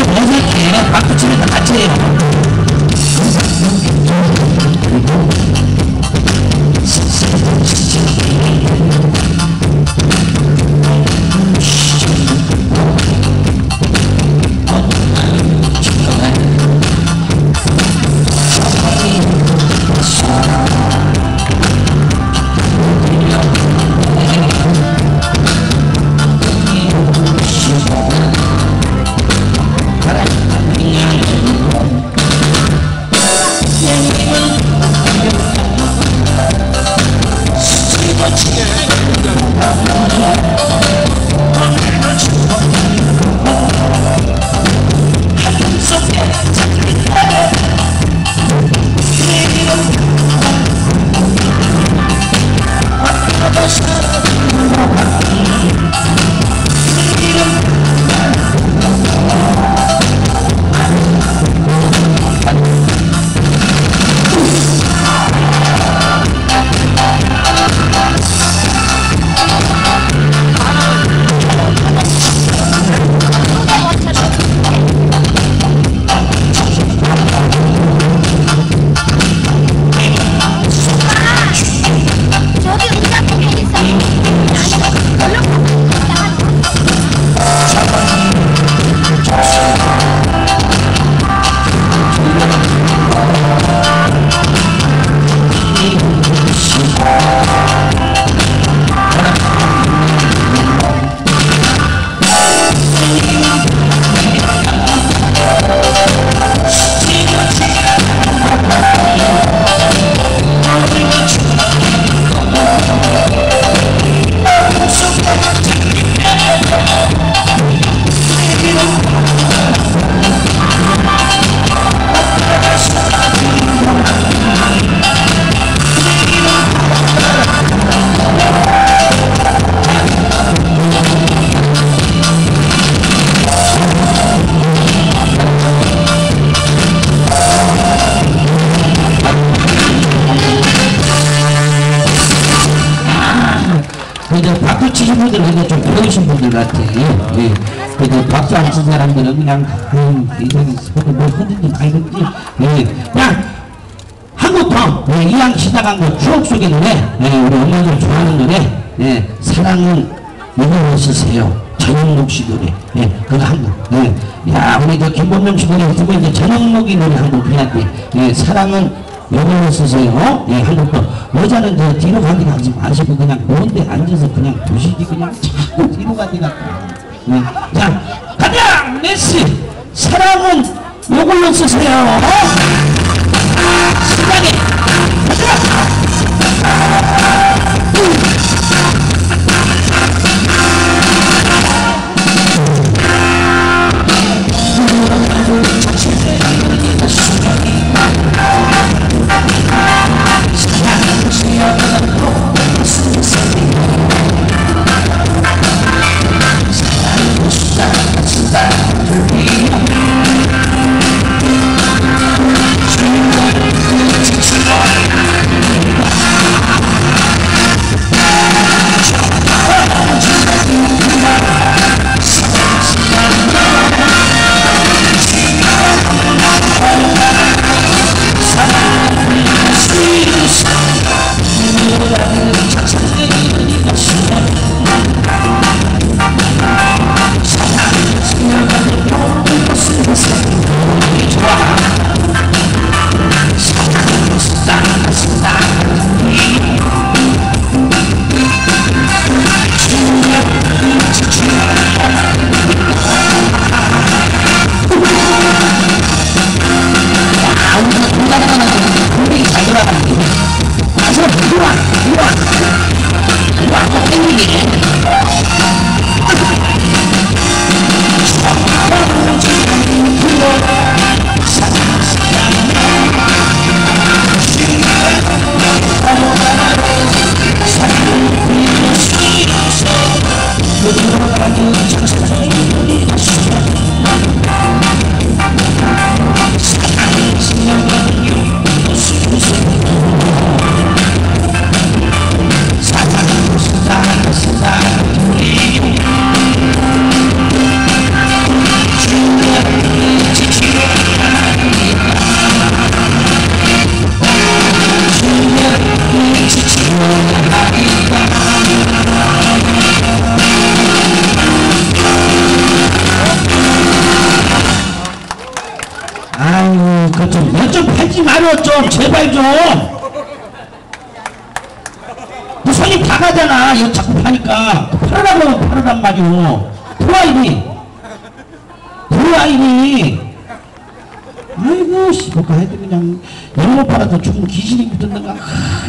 좀 어색해. 박수 치면서 같이 해요. 그저 박수 안 친 사람들은 그냥, 음, 이런 스포츠 뭐 흔든지 말든지. 예. 그냥, 한국통, 예, 이왕 시작한 거 추억 속의 노래, 예, 우리 엄마들 좋아하는 노래, 예, 사랑은 이걸로 쓰세요. 전영록 씨 노래, 예, 그거 한 곡. 예. 야, 우리 저 김범용 씨 노래 듣고 이제 전영록이 노래 한곡 해야 돼. 예, 사랑은 요걸로 쓰세요. 예, 한곡 더. 여자는 저 뒤로 가기 하지 마시고 그냥 좋은데 앉아서 그냥 보시기 그냥 자꾸 뒤로 가기 갖 고. 예. 자, 가자! 메시! 사랑은 요걸로 쓰세요. 어? 시작해! 这个社会。 때리지 말어 좀 제발 좀. 너 손이 다 가잖아. 이거 자꾸 파니까 팔으라 그러면 팔으란 말이오. 들어와 이리. 들어와 이리. 아이고 씨발까 해도 그냥 거 팔아서 죽은 귀신이 붙었는가. 하,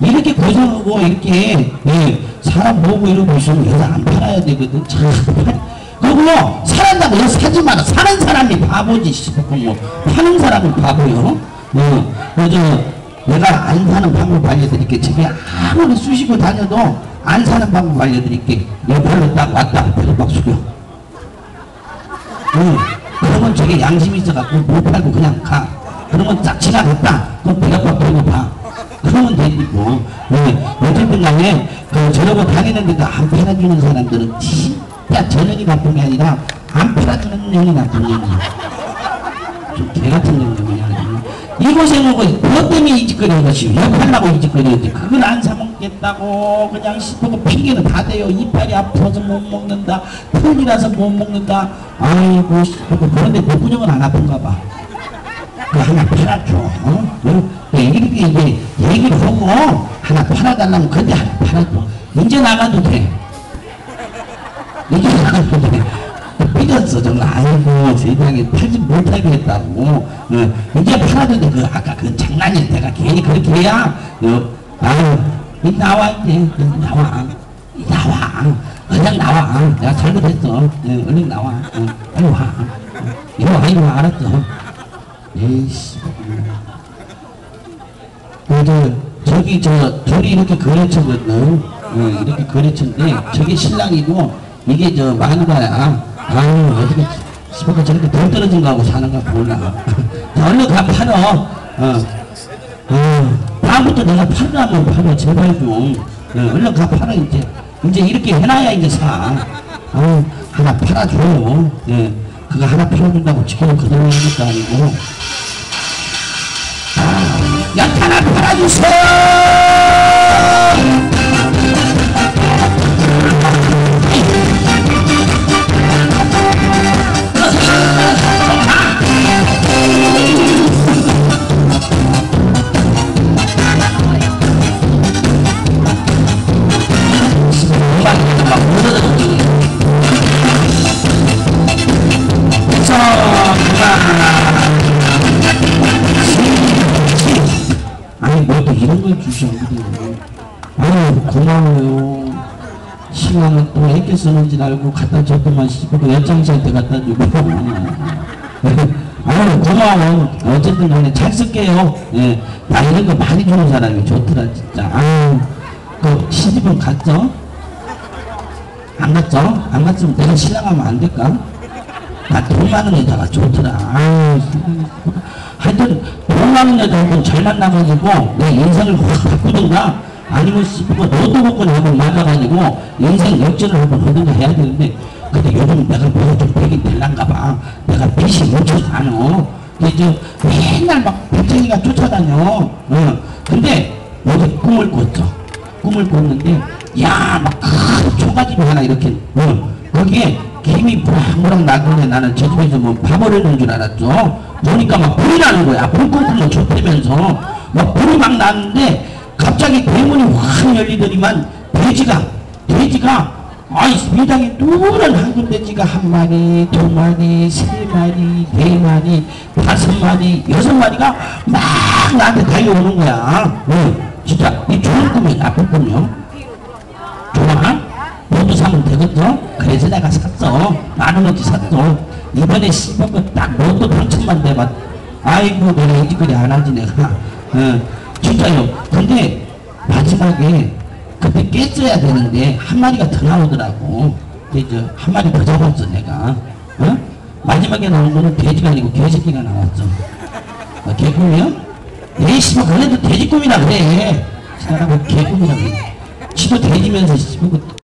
이렇게 고생하고 이렇게 예, 사람 보고 이러고 있으면 여기서 안 팔아야 되거든. 참. 그리고요 사람다고 여기 사지 마라. 사는 사람이 바보지 뭐 파는 사람은 바보요. 어, 그저 내가 안 사는 방법 알려드릴게. 저게 아무리 쑤시고 다녀도 안 사는 방법 알려드릴게. 옆으로 딱 왔다 배를 막 숙여. 응. 그러면 저게 양심이 있어갖고 못 팔고 그냥 가. 그러면 딱 지나갔다. 그럼 배가 봐. 그러면 뭐. 네. 어쨌든 간에 그 저러고 다니는데도 안 팔아주는 사람들은 진짜 저녁이 나쁜 게 아니라 안 팔아주는 년이 나쁜 년이야. 좀 개 같은 년이야. 이 고생하고 뭐 때문에 이 짓거리는 것이 왜 팔라고 이 짓거리는지 그걸 안 사먹겠다고 그냥 싶고 핑계는 다 대요 이빨이 아파서 못 먹는다 털이라서 못 먹는다 아이고 싶고 그런데 목구멍은 안 아픈가 봐 그 하나 팔아줘 어? 응? 그 이렇게 이제 얘기를 하고 하나 팔아달라면 근데 하나 팔아줘 이제 나가도 돼 이게 삐졌어 정말 아이고 세상에 팔지 못하게 했다고. 어, 이제 팔아도 돼그 아까 그 장난이야 내가 괜히 그렇게 해야? 어, 아유 이 나와 이제. 어, 나와. 이 나와. 그냥 나와. 내가 잘못했어. 어, 얼른 나와. 어, 빨리 와. 어, 이리 와 이리 와. 알았어. 에이씨. 그저 저기 저 둘이 이렇게 거래처거든. 어, 이렇게 거래처인데 저게 신랑이고 이게 저 마누라야 아유 어떻게 시부가 저렇게 돈 떨어진 거하고 사는가 몰라 자, 얼른 가 팔어. 어. 어, 다음부터 내가 팔으라면 팔어 제발 좀. 어, 얼른 가 팔어 이제. 이제 이렇게 해놔야 이제 사. 어, 하나 팔아줘. 예. 그거 하나 팔아준다고 지금 그대로 하는 것도 아니고. 야 하나 팔아주세요 이런 걸 주셔가지고 아유 고마워요. 시간은 또 애껴 쓰는지 알고 갖다 줬더만 싶고 연장시한테 갖다 주고. 아유 고마워 어쨌든 간에 잘 쓸게요. 예, 나 이런 거 많이 주는 사람이 좋더라 진짜. 아유 그 시집은 갔죠? 안 갔죠? 안 갔으면 내가 신랑하면 안 될까? 나 돈 많은 여자가 좋더라. 아유, 하여튼 한번 잘 만나가지고 내 인생을 확 바꾸든가 아니면 씨발 너도 먹고 한번 만나가지고 인생 역전을 한번 하든가 해야 되는데 근데 요즘 내가 뭐가 좀 되긴 될란가 봐. 내가 빚이 묻혀 다녀. 이제 맨날 막 배짱이가 쫓아다녀. 어. 근데 어제 꿈을 꿨죠. 꿈을 꿨는데 야 막 큰 초가집이 하나 이렇게 어. 거기에 김이 무락무락 나길래 나는 저 집에서 뭐 밥을 해준 줄 알았죠. 보니까 막 불이 나는 거야. 불 끄면 좋다면서 막 불이 막 나는데 갑자기 대문이 확 열리더니만 돼지가 돼지가 아이 미장에 누런 황금 돼지가 한 마리, 두 마리, 세 마리, 네 마리, 다섯 마리, 여섯 마리가 막 나한테 달려오는 거야. 응, 진짜 이 좋은 꿈이 나쁜 꿈이요. 좋아? 너도 사면 되겠죠? 그래서 내가 샀어. 많은 원치 샀어. 이번에 씹으면 딱 너도 당첨만 돼봐. 아이고, 내가 이지거리 안 하지, 내가. 어, 진짜요. 근데 마지막에 그때 깼어야 되는데 한 마리가 더 나오더라고. 저한 마리 더 잡았어, 내가. 어? 마지막에 나온 거는 돼지가 아니고 개새끼가 나왔어. 어, 개꿈이요? 에이, 씨발, 그래도 돼지꿈이라 그래. 사람은 개꿈이라 그래. 지도 돼지면서 씹고